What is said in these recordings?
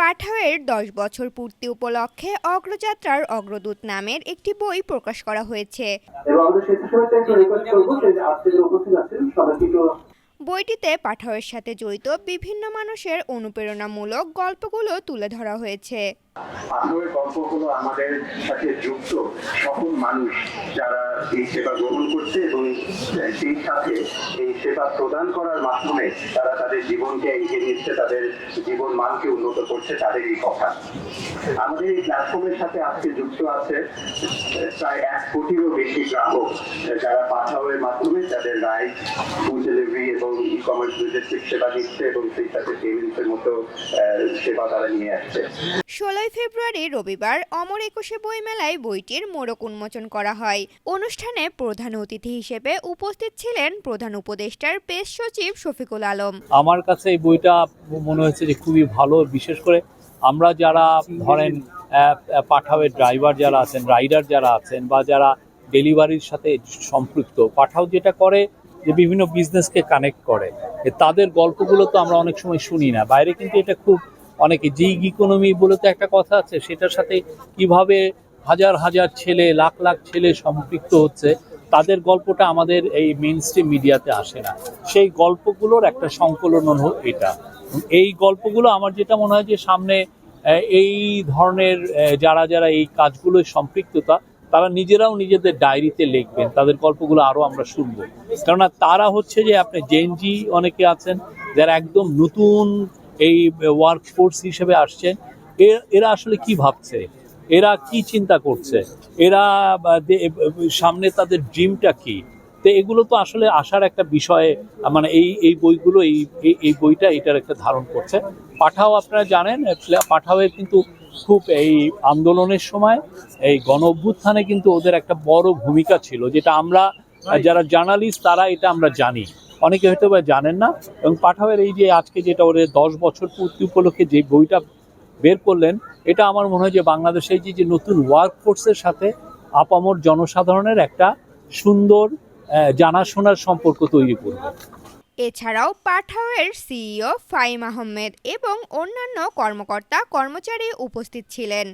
পাঠাওয়ের দশ বছর পূর্তি উপলক্ষে অগ্রযাত্রার অগ্রদূত নামের একটি বই প্রকাশ করা হয়েছে। বইটিতে পাঠাওয়ের সাথে জড়িত বিভিন্ন মানুষের অনুপ্রেরণামূলক গল্পগুলো তুলে ধরা হয়েছে। গল্পগুলো আমাদের সাথে যুক্ত সকল মানুষ যারা এই সেবা গ্রহণ করছে এবং সেই সাথে এই সেবা প্রদান করার মাধ্যমে তারা তাদের জীবনকে এগিয়ে নিচ্ছে তাদের জীবন মানকে উন্নত করছে তাদেরই কথা। আমাদের এই প্ল্যাটফর্মের সাথে আজকে যুক্ত আছে প্রায় এক কোটিরও বেশি গ্রাহক, যারা পাঠাওয়ের মাধ্যমে তাদের ফুড ডেলিভারি এবং ই কমার্স লজিস্টিক সেবা দিচ্ছে এবং সেই সাথে মতো সেবা তারা নিয়ে আসছে। ষোলোই ফেব্রুয়ারি রবিবার অমর একুশে বইমেলায় বইটির মোড়ক উন্মোচন করা হয়। অনুষ্ঠানে প্রধান অতিথি হিসেবে উপস্থিত ছিলেন প্রধান উপদেষ্টার পেশ সচিব শফিকুল আলম। আমার কাছে এই বইটা মনে হয়েছে যে খুবই ভালো, বিশেষ করে আমরা যারা ধরেন পাঠাওয়ের ড্রাইভার যারা আছেন, রাইডার যারা আছেন বা যারা ডেলিভারির সাথে সম্পৃক্ত, পাঠাও যেটা করে যে বিভিন্ন বিজনেসকে কানেক্ট করে তাদের গল্পগুলো তো আমরা অনেক সময় শুনি না। বাইরে কিন্তু এটা খুব অনেকে জিগ ইকোনমি বলে তো একটা কথা আছে, সেটার সাথে কীভাবে হাজার হাজার ছেলে, লাখ লাখ ছেলে সম্পৃক্ত হচ্ছে তাদের গল্পটা আমাদের এই মেন মিডিয়াতে আসে না। সেই গল্পগুলোর একটা সংকলন এটা। এই গল্পগুলো আমার যেটা মনে হয় যে সামনে এই ধরনের যারা যারা এই কাজগুলো সম্পৃক্ততা তারা নিজেরাও নিজেদের ডায়েরিতে লিখবেন। তাদের গল্পগুলো আরও আমরা শুনব। কেননা তারা হচ্ছে যে আপনি জেনজি অনেকে আছেন, যারা একদম নতুন এই ওয়ার্ক ফোর্স হিসেবে আসছেন এরা আসলে কি ভাবছে? এরা কি চিন্তা করছে? এরা সামনে তাদের ড্রিমটা কি? তো এগুলো তো আসলে আসার একটা বিষয়ে মানে এই এই বইগুলো এই এই- এই বইটা এটার একটা ধারণ করছে। পাঠাও আপনারা জানেন পাঠাওয়ের কিন্তু খুব এই আন্দোলনের সময় এই গণ অভ্যুত্থানে কিন্তু ওদের একটা বড় ভূমিকা ছিল যেটা আমরা যারা জার্নালিস্ট তারা এটা আমরা জানি। অনেকে হয়তো বা জানেন না এবং পাঠাওয়ের এই যে আজকে যেটা ওদের দশ বছর পূর্তি উপলক্ষে যে বইটা বের করলেন এটা আমার মনে হয় যে বাংলাদেশের যে যে নতুন ওয়ার্ক ফোর্সের সাথে আপামর জনসাধারণের একটা সুন্দর জানাশোনার সম্পর্ক তৈরি করবে। এছাড়াও পাঠাওয়ের সিইও ফাইম আহমেদ এবং অন্যান্য কর্মকর্তা, কর্মচারী উপস্থিত ছিলেন।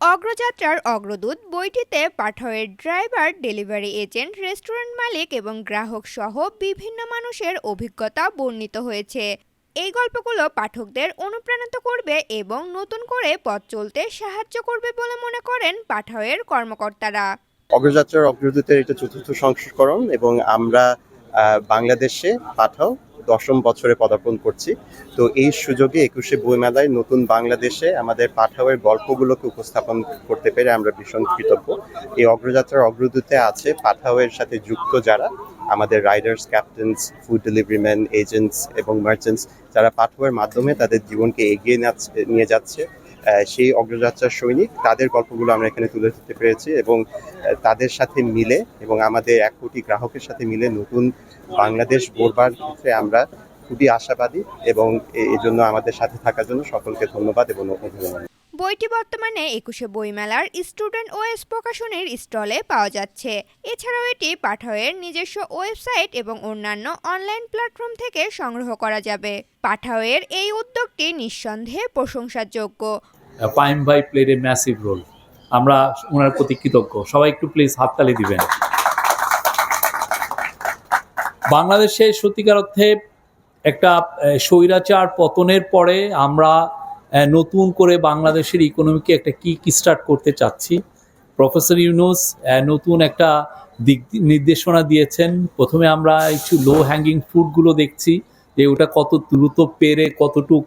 অগ্রযাত্রার অগ্রদূত বইটিতে পাঠাওয়ের ড্রাইভার, ডেলিভারি এজেন্ট, রেস্টুরেন্ট মালিক এবং গ্রাহক সহ বিভিন্ন মানুষের অভিজ্ঞতা বর্ণিত হয়েছে। এই গল্পগুলো পাঠকদের অনুপ্রাণিত করবে এবং নতুন করে পথ চলতে সাহায্য করবে বলে মনে করেন পাঠাওয়ের কর্মকর্তারা। অগ্রযাত্রার অগ্রদূতের এটা চতুর্থ সংস্করণ এবং আমরা বাংলাদেশে পাঠাও দশম বছরে পদার্পণ করছি। তো এই সুযোগে একুশে বইমেলায় নতুন বাংলাদেশে আমাদের পাঠাওয়ের গল্পগুলোকে উপস্থাপন করতে পেরে আমরা ভীষণ কৃতজ্ঞ। এই অগ্রযাত্রার অগ্রদূতে আছে পাঠাওয়ের সাথে যুক্ত যারা আমাদের riders captains food delivery man agents এবং মার্চেন্টস যারা পাঠাওয়ের মাধ্যমে তাদের জীবনকে এগিয়ে নিয়ে যাচ্ছে সেই অগ্রযাত্রার সৈনিক, তাদের গল্পগুলো আমরা এখানে তুলে ধরতে পেরেছি এবং তাদের সাথে মিলে এবং আমাদের এক কোটি গ্রাহকের সাথে মিলে নতুন বাংলাদেশ গড়বার ক্ষেত্রে আমরা খুবই আশাবাদী এবং এ- এজন্য আমাদের সাথে থাকার জন্য সকলকে ধন্যবাদ এবং অভিনন্দন। বইটি বর্তমানে একুশে বইমেলার স্টুডেন্ট ওয়েস প্রকাশনীর স্টলে পাওয়া যাচ্ছে। এছাড়াও এটি পাঠাওয়ের নিজস্ব ওয়েবসাইট এবং অন্যান্য অনলাইন প্ল্যাটফর্ম থেকে সংগ্রহ করা যাবে। পাঠাওয়ের এই উদ্যোগটি নিঃসন্দেহে প্রশংসার যোগ্য পাইম আমরা ওনার প্রতি কৃতজ্ঞ। সবাই একটু প্লিজ হাততালি দিবেন। বাংলাদেশে সত্যিকার অর্থে একটা স্বৈরাচার পতনের পরে আমরা নতুন করে বাংলাদেশের ইকোনমিকে একটা কি কি স্টার্ট করতে চাচ্ছি। প্রফেসর ইউনুস নতুন একটা দিক নির্দেশনা দিয়েছেন। প্রথমে আমরা একটু লো হ্যাঙ্গিং ফ্রুটগুলো দেখছি, যে ওটা কত দ্রুত পেরে কতটুক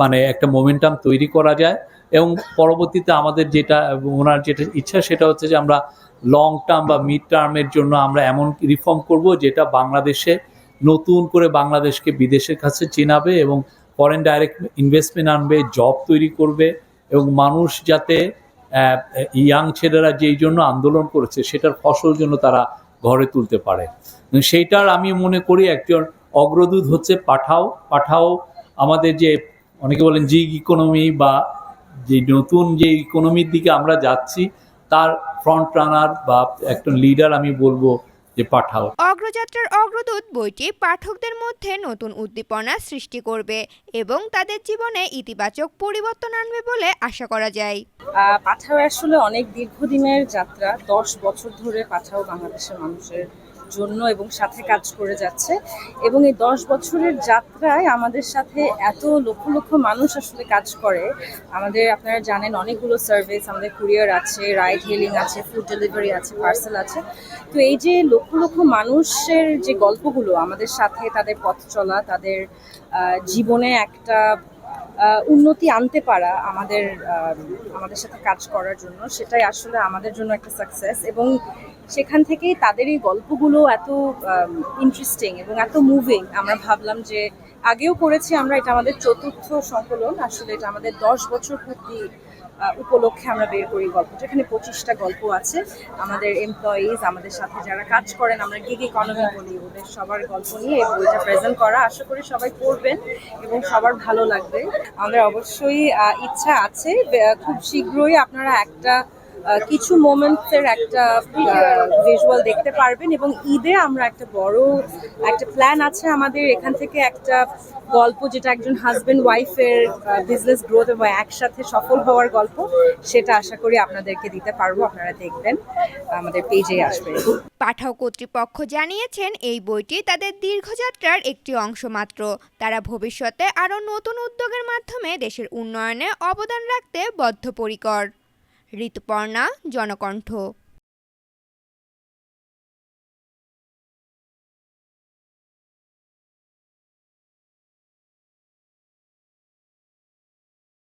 মানে একটা মোমেন্টাম তৈরি করা যায়। এবং পরবর্তীতে আমাদের যেটা, ওনার যেটা ইচ্ছা, সেটা হচ্ছে যে আমরা লং টার্ম বা মিড টার্মের জন্য আমরা এমন রিফর্ম করব, যেটা বাংলাদেশে নতুন করে বাংলাদেশকে বিদেশের কাছে চেনাবে এবং ফরেন ডাইরেক্ট ইনভেস্টমেন্ট আনবে জব তৈরি করবে এবং মানুষ যাতে ইয়াং ছেলেরা যেই জন্য আন্দোলন করেছে সেটার ফসল জন্য তারা ঘরে তুলতে পারে। সেইটার আমি মনে করি একজন অগ্রদূত হচ্ছে পাঠাও। পাঠাও আমাদের যে অনেকে বলেন জিগ ইকোনমি বা যে নতুন যে ইকোনমির দিকে আমরা যাচ্ছি, তার ফ্রন্ট রানার বা একটা লিডার আমি বলব যে পাঠাও। অগ্রযাত্রার অগ্রদূত বইটি পাঠকদের মধ্যে নতুন উদ্দীপনা সৃষ্টি করবে এবং তাদের জীবনে ইতিবাচক পরিবর্তন আনবে বলে আশা করা যায়। পাঠাও আসলে অনেক দীর্ঘদিনের যাত্রা দশ বছর ধরে পাঠাও বাংলাদেশের মানুষের জন্য এবং সাথে কাজ করে যাচ্ছে। এবং এই দশ বছরের যাত্রায় আমাদের সাথে এত লক্ষ লক্ষ মানুষ আসলে কাজ করে। আমাদের আপনারা জানেন অনেকগুলো সার্ভিস আমাদের কুরিয়ার আছে রাইড হেলিং আছে ফুড ডেলিভারি আছে পার্সেল আছে। তো এই যে লক্ষ লক্ষ মানুষের যে গল্পগুলো, আমাদের সাথে তাদের পথ চলা, তাদের জীবনে একটা উন্নতি আনতে পারা আমাদের আমাদের সাথে কাজ করার জন্য, সেটাই আসলে আমাদের জন্য একটা সাকসেস এবং সেখান থেকেই তাদের এই গল্পগুলো এত ইন্টারেস্টিং এবং এত মুভিং আমরা ভাবলাম যে আগেও করেছি আমরা, এটা আমাদের চতুর্থ সংকলন। আসলে এটা আমাদের দশ বছর পূর্তি উপলক্ষে আমরা বের করি গল্পটা। এখানে পঁচিশটা গল্প আছে। আমাদের এমপ্লয়িজ আমাদের সাথে যারা কাজ করেন, আমরা গিগ ইকোনমি বলি, ওদের সবার গল্প নিয়ে বইটা প্রেজেন্ট করা। আশা করি সবাই পড়বেন এবং সবার ভালো লাগবে। আমাদের অবশ্যই ইচ্ছা আছে। খুব শীঘ্রই আপনারা একটা কিছু মোমেন্টসের একটা ভিজুয়াল দেখতে পারবেন এবং ঈদে আমরা একটা বড় একটা প্ল্যান আছে আমাদের। এখান থেকে একটা গল্প, যেটা একজন হাজব্যান্ড ওয়াইফের বিজনেস গ্রোথ এবং একসাথে সফল হওয়ার গল্প, সেটা আশা করি আপনাদেরকে দিতে পারব। আপনারা দেখবেন, আমাদের পেজে আসবে। পাঠাও কর্তৃপক্ষ জানিয়েছেন, এই বইটি তাদের দীর্ঘযাত্রার একটি অংশ মাত্র। তারা ভবিষ্যতে আরও নতুন উদ্যোগের মাধ্যমে দেশের উন্নয়নে অবদান রাখতে বদ্ধপরিকর। ঋতুপর্ণা জনকণ্ঠ